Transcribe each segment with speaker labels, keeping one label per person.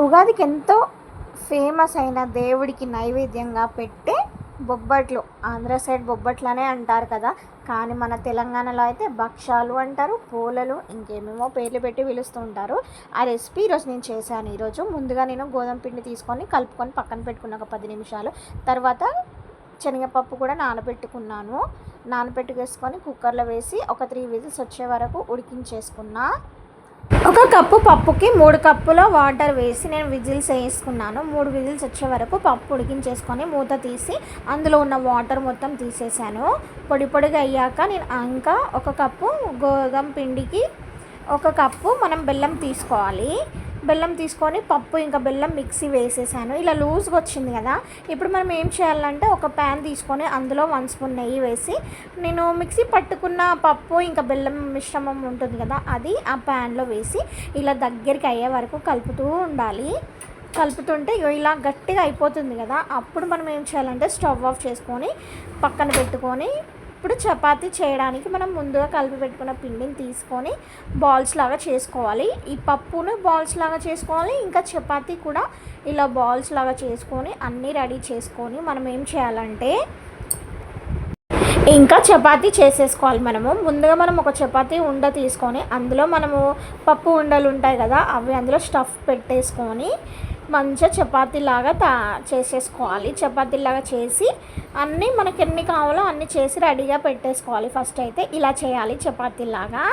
Speaker 1: ఉగాదికి ఎంతో ఫేమస్ అయిన దేవుడికి నైవేద్యంగా పెట్టే బొబ్బట్లు. ఆంధ్ర సైడ్ బొబ్బట్లనే అంటారు కదా. కానీ మన తెలంగాణలో అయితే భక్షాలు అంటారు పూలలు ఇంకేమేమో పేర్లు పెట్టి పిలుస్తూ ఉంటారు. ఆ రెసిపీ ఈరోజు నేను చేశాను. ఈరోజు ముందుగా నేను గోధుమ పిండి తీసుకొని కలుపుకొని పక్కన పెట్టుకున్న ఒక పది నిమిషాలు. తర్వాత శనగపప్పు కూడా నానబెట్టుకున్నాను. నానబెట్టుకేసుకొని కుక్కర్లో వేసి ఒక త్రీ విజిల్స్ వచ్చే వరకు ఉడికించేసుకున్నా. ఒక కప్పు పప్పుకి మూడు కప్పుల వాటర్ వేసి నేను విజిల్స్ వేసుకున్నాను. మూడు విజిల్స్ వచ్చే వరకు పప్పు ఉడికించేసుకొని మూత తీసి అందులో ఉన్న వాటర్ మొత్తం తీసేసాను. పొడి పొడిగా అయ్యాక నేను ఇంకా ఒక కప్పు గోధుమ పిండికి ఒక కప్పు మనం బెల్లం తీసుకోవాలి. బెల్లం తీసుకొని పప్పు ఇంకా బెల్లం మిక్సీ వేసేసాను. ఇలా లూజ్గా వచ్చింది కదా. ఇప్పుడు మనం ఏం చేయాలంటే ఒక ప్యాన్ తీసుకొని అందులో వన్ స్పూన్ నెయ్యి వేసి నేను మిక్సీ పట్టుకున్న పప్పు ఇంకా బెల్లం మిశ్రమం ఉంటుంది కదా అది ఆ ప్యాన్లో వేసి ఇలా దగ్గరికి అయ్యే వరకు కలుపుతూ ఉండాలి. కలుపుతుంటే ఇలా గట్టిగా అయిపోతుంది కదా. అప్పుడు మనం ఏం చేయాలంటే స్టవ్ ఆఫ్ చేసుకొని పక్కన పెట్టుకొని ఇప్పుడు చపాతీ చేయడానికి మనం ముందుగా కలిపి పెట్టుకున్న పిండిని తీసుకొని బాల్స్ లాగా చేసుకోవాలి. ఈ పప్పును బాల్స్ లాగా చేసుకోవాలి ఇంకా చపాతీ కూడా ఇలా బాల్స్ లాగా చేసుకొని అన్నీ రెడీ చేసుకొని మనం ఏం చేయాలంటే ఇంకా చపాతీ చేసేసుకోవాలి మనము. ముందుగా మనం ఒక చపాతీ ఉండ తీసుకొని అందులో మనము పప్పు ఉండలు ఉంటాయి కదా అవి అందులో స్టఫ్ పెట్టేసుకొని మంచిగా చపాతీలాగా తా చేసేసుకోవాలి. చపాతీలాగా చేసి అన్నీ మనకి ఎన్ని కావాలో అన్నీ చేసి రెడీగా పెట్టేసుకోవాలి. ఫస్ట్ అయితే ఇలా చేయాలి చపాతీలాగా.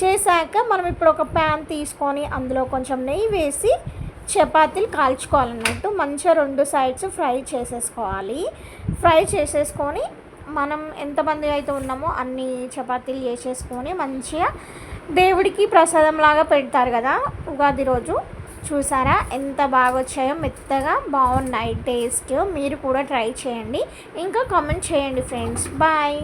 Speaker 1: చేశాక మనం ఇప్పుడు ఒక ప్యాన్ తీసుకొని అందులో కొంచెం నెయ్యి వేసి చపాతీలు కాల్చుకోవాలన్నట్టు మంచిగా రెండు సైడ్స్ ఫ్రై చేసేసుకోవాలి. ఫ్రై చేసేసుకొని మనం ఎంతమంది అయితే ఉన్నామో అన్ని చపాతీలు చేసేసుకొని మంచిగా దేవుడికి ప్రసాదం లాగా పెడతారు కదా ఉగాది రోజు. చూసారా? ఎంత బాగా వచ్చాయో మెత్తగా బాగున్నాయి టేస్ట్. మీరు కూడా ట్రై చేయండి. ఇంకా కామెంట్ చేయండి ఫ్రెండ్స్. బాయ్.